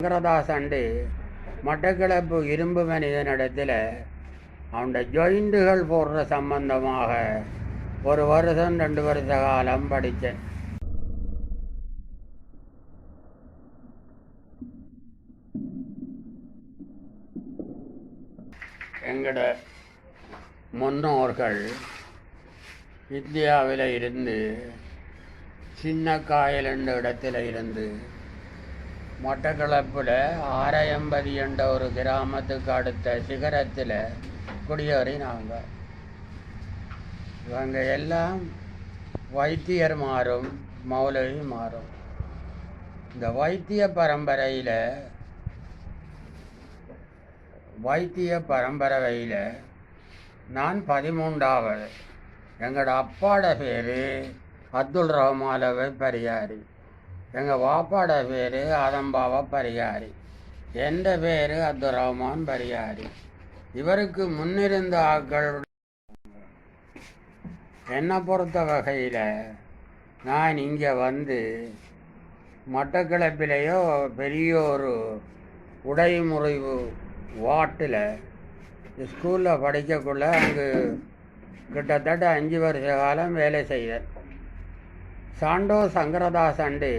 சங்கரதாசண்டு மட்டக்களப்பு இரும்பு மனிதனிடத்தில் அவனுடைய ஜாயிண்டுகள் போடுற சம்பந்தமாக ஒரு வருஷம் ரெண்டு வருஷ காலம் படித்தேன். எங்களோட முன்னோர்கள் இந்தியாவில் இருந்து சின்ன காயல் என்ற இடத்துல இருந்து மட்டக்களப்பில் ஆரையம்பதி என்ற ஒரு கிராமத்துக்கு அடுத்த சிகரத்தில் குடியேறி நாங்கள் இவங்க எல்லாம் வைத்தியர் மாறும் மௌலவி மாறும் இந்த வைத்திய பரம்பரையில் வைத்திய பரம்பரையில் நான் பதிமூன்றாவது. எங்களோட அப்பாட பேர் அப்துல் ரஹ்மாலவை பரியாரி. எங்கள் வாப்பாட பேர் ஆதம்பாவா பரிகாரி. எந்த பேர்? அப்துல் ரஹ்மான் இவருக்கு முன்னிருந்த ஆட்கள் என்னை பொறுத்த வகையில் நான் இங்கே வந்து மட்டக்கிழப்பிலேயோ பெரிய ஒரு உடைமுறிவு வாட்டில் ஸ்கூலில் படிக்கக்குள்ள அங்கு கிட்டத்தட்ட அஞ்சு வருஷ காலம் வேலை செய்தேன். சாண்டோ சங்கரதாசண்டு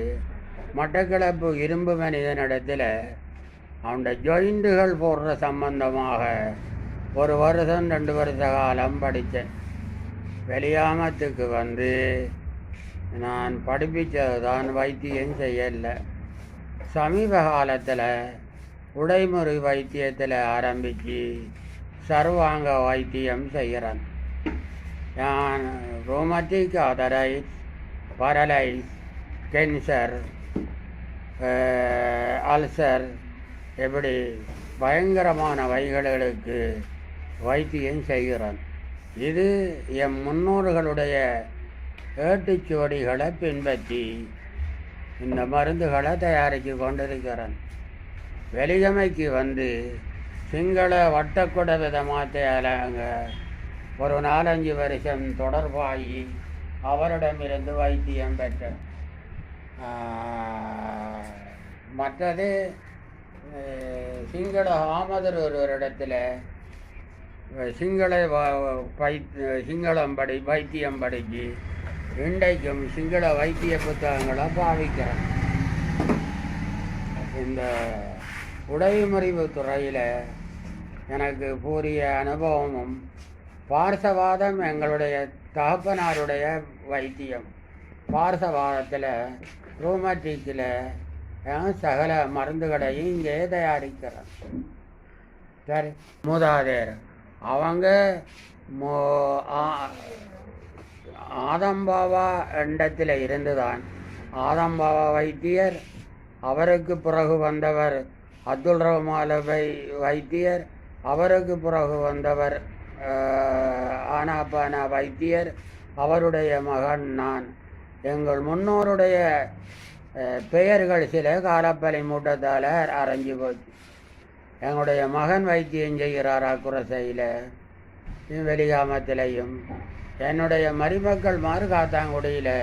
மட்டக்கிழப்பு இரும்பு மனிதனிடத்தில் அவனோட ஜாயிண்டுகள் போடுற சம்பந்தமாக ஒரு வருஷம் ரெண்டு வருஷ காலம் படித்தேன். வெளியாமத்துக்கு வந்து நான் படிப்பிச்சது தான் வைத்தியம் செய்யலை. சமீப காலத்தில் உடைமுறை வைத்தியத்தில் ஆரம்பித்து சர்வாங்க வைத்தியம் செய்கிறேன் நான் ரோமட்டிக் அதரை பரலைஸ் கேன்சர் அல்சர் இப்படி பயங்கரமான வைகளுக்கு வைத்தியம் செய்கிறான் இது என் முன்னோர்களுடைய ஏட்டுச்சுவடிகளை பின்பற்றி இந்த மருந்துகளை தயாரித்து கொண்டிருக்கிறேன் வெளியமைக்கு வந்து சிங்கள வட்டக்குட விதமாத்தையாலங்க ஒரு நாலஞ்சு வருஷம் தொடர்பாகி அவரிடமிருந்து வைத்தியம் பெற்றேன் மற்றது சிங்கள ஆமதர் ஒருவரிடத்தில் சிங்கள வ- சிங்களம் படி வைத்தியம் படித்து இன்றைக்கும் சிங்கள வைத்திய புத்தகங்களை பாவிக்கிறேன் இந்த உடைமறிவு துறையில் எனக்கு பூரிய அனுபவமும் பார்சவாதம் எங்களுடைய தகப்பனாருடைய வைத்தியம். பார்சவாதத்தில் ரூமட்டிக்கில் சகல மருந்துகளையும் இங்கே தயாரிக்கிறான் சரி மூதாதையர் அவங்க மோ ஆதம்பாவா இடத்தில் இருந்துதான். ஆதம்பாவா வைத்தியர் அவருக்கு பிறகு வந்தவர் அப்துல் ரஹ்மான் வை வைத்தியர் அவருக்கு பிறகு வந்தவர் ஆனாபான வைத்தியர் அவருடைய மகன் நான். எங்கள் முன்னோருடைய பெயர்கள் சில காலப்பலை மூட்டத்தால் அரைஞ்சு போச்சு. எங்களுடைய மகன் வைத்தியம் செய்கிறார் அக்குரசையில் வெளிகாமத்திலையும் என்னுடைய மருமக்கள் மாறு காத்தாங்குடியில்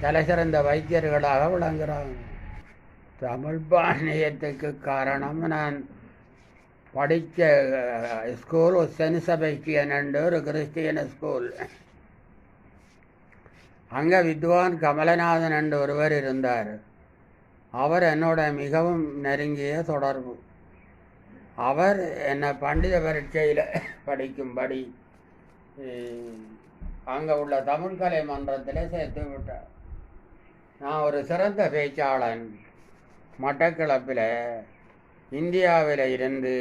தலைசிறந்த வைத்தியர்களாக விளங்குகிறாங்க தமிழ் பாணியத்துக்கு காரணம் நான். படித்த ஸ்கூல் சென் செபஸ்டியன் என்று ஒரு கிறிஸ்டியன் ஸ்கூல் அங்கே வித்வான் கமலநாதன் என்று ஒருவர் இருந்தார் அவர் என்னோட மிகவும் நெருங்கிய தொடர்பு அவர் என்னை பண்டித பரீட்சையில் படிக்கும்படி அங்கே உள்ள தமிழ் கலை மன்றத்தில் சேர்த்து விட்டார் நான் ஒரு சிறந்த பேச்சாளன் மட்டக்கிழப்பில் இந்தியாவில் இருந்து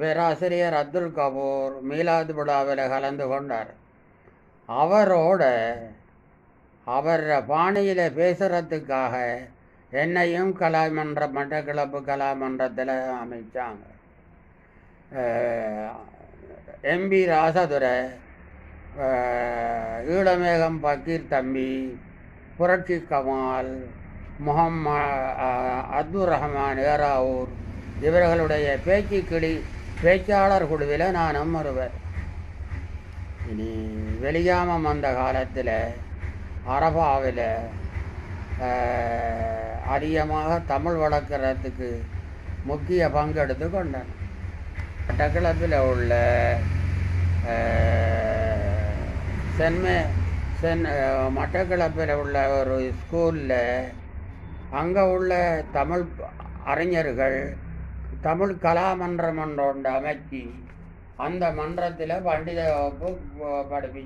பேராசிரியர் அப்துல் கபூர் மீலாது விழாவில் கலந்து கொண்டார். அவரோட அவர் பாணியில் பேசுகிறதுக்காக என்னையும் கலாமன்ற மட்டக்கிளப்பு கலாமன்றத்தில் அமைச்சாங்க. எம்பி ராசதுரை ஈழமேகம் பக்கீர் தம்பி புரட்சி கமால் முகம்ம அப்துல் ரஹ்மான் ஏராவூர் இவர்களுடைய பேச்சு கிளி பேச்சாளர் குழுவில் நானும் ஒருவர் இனி வெளியாமம் வந்த காலத்தில் அரபாவில் அதிகமாக தமிழ் வளர்க்குறதுக்கு முக்கிய பங்கெடுத்து கொண்டேன். மட்டக்களப்பில் உள்ள சென்மே சென் மட்டக்கிளப்பில் உள்ள ஒரு ஸ்கூலில் அங்கே உள்ள தமிழ் அறிஞர்கள் தமிழ் கலாமன்றம் என்ற ஒன்று அமைச்சு அந்த மன்றத்தில் பண்டித வகுப்பு படிப்பி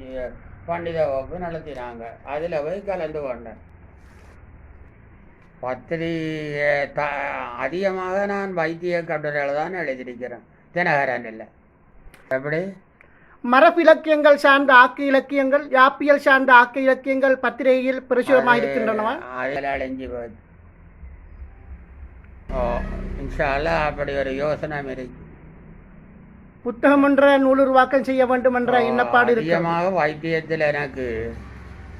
பண்டித வகுப்பு நடத்தினாங்க. அதில் போய் கலந்து கொண்டேன். பத்திரிகை த அதிகமாக நான் வைத்திய கட்டுரையில் தான் எழுதியிருக்கிறேன். தினகரன் இல்லை. எப்படி? மரபிலக்கியங்கள் சார்ந்த ஆக்க இலக்கியங்கள் யாப்பியல் சார்ந்த ஆக்க இலக்கியங்கள் பத்திரிகையில் பிரசுரமாக இருக்கின்றனவா அதில் அழிஞ்சு போச்சு. ஓ இன்ஷா அல்லாஹ் அப்படி ஒரு யோசனை இருக்கு. புத்தகம் என்ற நூலுருவாக்கம் செய்ய வேண்டும் என்ற எண்ணப்பாடு அதிகமாக வைத்தியத்தில் எனக்கு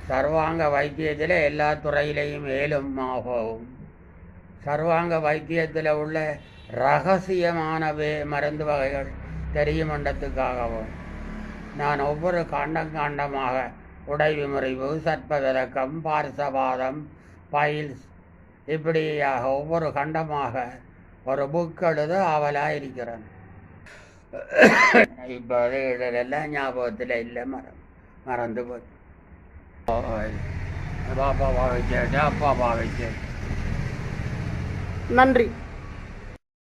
சர்வாங்க வைத்தியத்தில் எல்லா துறையிலையும் ஏலும் போகும் சர்வாங்க வைத்தியத்தில் உள்ள ரகசியமான வே மருந்து வகைகள் தெரியுமன்றத்துக்காகவும் நான் ஒவ்வொரு காண்டம் காண்டமாக உடைவு முறிவு சர்ப்ப விளக்கம் பார்சவாதம் பைல்ஸ் இப்படியாக ஒவ்வொரு கண்டமாக ஒரு புக் எழுத ஆவலாக இருக்கிறேன் இப்போ இதெல்லாம் ஞாபகத்தில் இல்லை மரம் மறந்து போச்சு. பாப்பா பாவிச்சேன் அப்பா பாவிச்சேன் நன்றி.